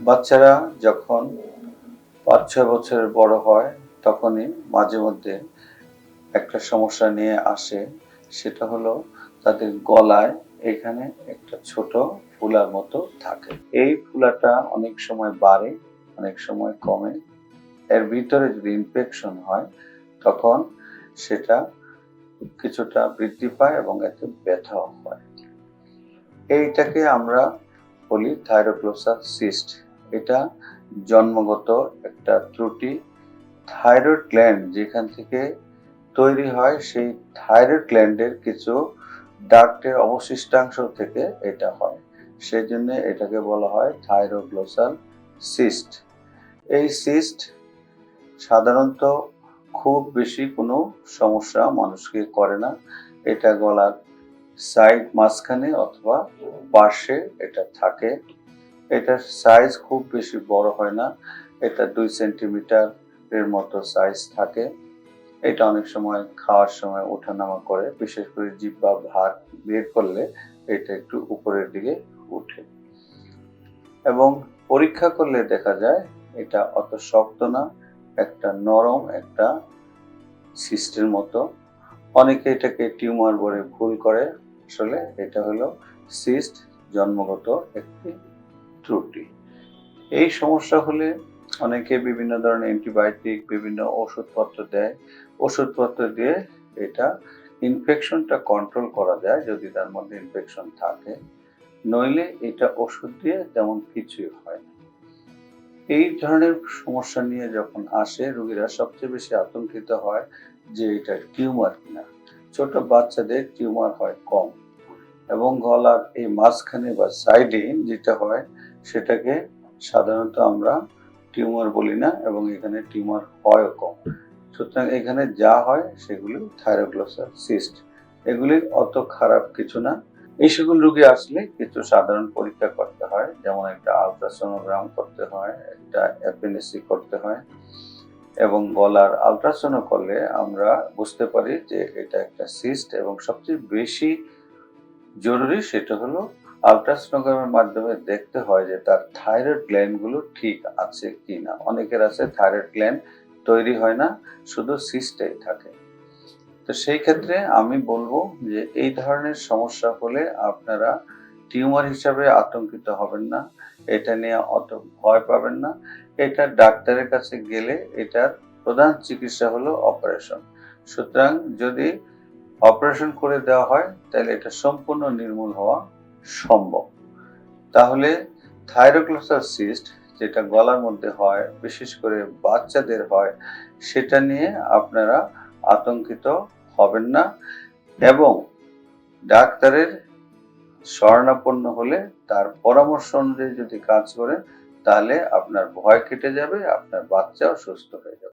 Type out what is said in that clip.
বাচ্চারা যখন পাঁচ ছয় বছরের বড় হয়, তখনই মাঝে মধ্যে একটা সমস্যা নিয়ে আসে। সেটা হলো তাদের গলায় এখানে একটা ছোট ফুলার মতো থাকে। এই ফুলাটা অনেক সময় বাড়ে, অনেক সময় কমে। এর ভিতরে যদি ইনফেকশন হয়, তখন সেটা কিছুটা বৃদ্ধি পায় এবং এতে ব্যথাও হয়। এইটাকে আমরা বলি থাইরোক্লোসাল সিস্ট এটা জন্মগত একটা ত্রুটি। থাইরয়েড গ্ল্যান্ড যেখান থেকে তৈরি হয়, সেই থাইরয়েড গ্ল্যান্ডের কিছু ডাক্টের অবশিষ্টাংশ থেকে এটা হয়। সেই জন্য এটাকে বলা হয় থাইরোগ্লোসাল সিস্ট। এই সিস্ট সাধারণত খুব বেশি কোনো সমস্যা মানুষকে করে না। এটা গলার সাইড মাঝখানে অথবা পার্শ্বে এটা থাকে। এটার সাইজ খুব বেশি বড় হয় না। এটা দুই সেন্টিমিটার এর মতো সাইজ থাকে। এটা অনেক সময় খাওয়ার সময় ওঠানামা করে। বিশেষ করে জিব্বা ভাত বের করলে এটা একটু উপরের দিকে উঠে। এবং পরীক্ষা করলে দেখা যায় এটা অত শক্ত না, একটা নরম, একটা সিস্টের মতো। অনেকে এটাকে টিউমার বলে ভুল করে। আসলে এটা হলো সিস্ট জন্মগত একটি ত্রুটি। এই সমস্যা হলে অনেকে বিভিন্ন ধরনের অ্যান্টিবায়োটিক, বিভিন্ন ওষুধপত্র দেয়। ওষুধপত্র দিয়ে এটা ইনফেকশনটা কন্ট্রোল করা যায় যদি তার মধ্যে ইনফেকশন থাকে। নইলে এটা ওষুধ দিয়ে তেমন কিছুই হয় না। এই ধরনের সমস্যা নিয়ে যখন আসে, রোগীরা সবচেয়ে বেশি আতঙ্কিত হয় যে এটা টিউমার কিনা। ছোট বাচ্চাদের টিউমার হয় কম। এবং গলার এই মাঝখানে বা সাইডে যেটা হয়, সেটাকে সাধারণত আমরা টিউমার বলি না এবং এখানে টিউমার হয় কম। সুতরাং এখানে যা হয়, সেগুলি থাইরোগ্লোসার সিস্ট এগুলি অত খারাপ কিছু না। এই সকল রোগী আসলে কিছু সাধারণ পরীক্ষা করতে হয়, যেমন একটা আলট্রাসোনোগ্রাম করতে হয়, একটা অ্যাপেন্ডিসি করতে হয় এবং গলার আলট্রাসোনো করলে আমরা বুঝতে পারি যে এটা একটা সিস্ট এবং সবচেয়ে বেশি জরুরি সেটা হলো আলট্রাসোনোগ্রামের মাধ্যমে দেখতে হয় যে তার থাইরয়েড গ্ল্যান্ডগুলো ঠিক আছে কি না অনেকের আছে থাইরয়েড গ্ল্যান্ড তৈরি হয় না, শুধু সিস্টেই থাকে। তো সেই ক্ষেত্রে আমি বলব যে এই ধরনের সমস্যা হলে আপনারা টিউমার হিসাবে আতঙ্কিত হবেন না, এটা নিয়ে অত ভয় পাবেন না। এটা ডাক্তারের কাছে গেলে এটার প্রধান চিকিৎসা হলো অপারেশন সুতরাং যদি অপারেশন করে দেওয়া হয়, তাহলে এটা সম্পূর্ণ নির্মূল হওয়া সম্ভব। তাহলে থাইরোক্লোসাল সিস্ট যেটা গলার মধ্যে হয়, বিশেষ করে বাচ্চাদের হয়, সেটা নিয়ে আপনারা আতঙ্কিত হবেন না এবং ডাক্তারের শরণাপন্ন হলে তার পরামর্শ অনুযায়ী যদি কাজ করেন, তাহলে আপনার ভয় কেটে যাবে, আপনার বাচ্চাও সুস্থ হয়ে যাবে।